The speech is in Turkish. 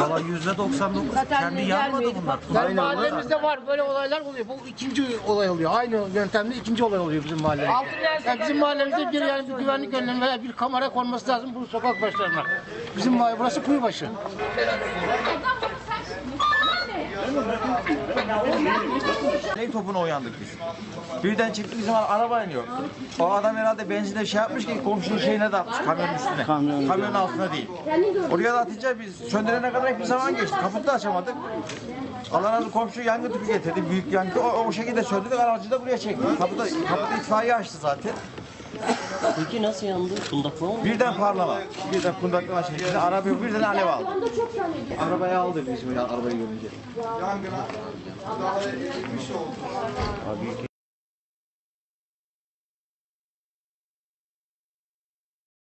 Valla yüzde 99 kendi yanmadı bunlar. Yani Aynı mahallemizde var böyle olaylar oluyor. Bu ikinci olay oluyor. Aynı yöntemle ikinci olay oluyor bizim mahallemizde. Yani bizim mahallemizde bir yani bir güvenlik önlemi veya bir kamera konması lazım bu sokak başlarına. Bizim mahalle burası kuyu başı. Ney topuna uyandık biz. Birden çıktı bizim araba iniyor. O adam herhalde benzine şey yapmış ki komşunun şeyine de atmış kamyonun üstüne. Kamyonun altına değil. Oraya da atınca biz söndürene kadar bir zaman geçti. Kaputu da açamadık. Allah razı komşu yangın tüpü getirdi. Büyük yangın. O, o şekilde söndürdük. Aracı da buraya çekti. Kaputu, kaputu itfaiye açtı zaten. Peki nasıl yandı? Kundaklama mı? Birden parlama. Birden kundaklama şeklinde. Araba yok. Birden alev aldı. Arabayı aldı bizim arabayı görünce.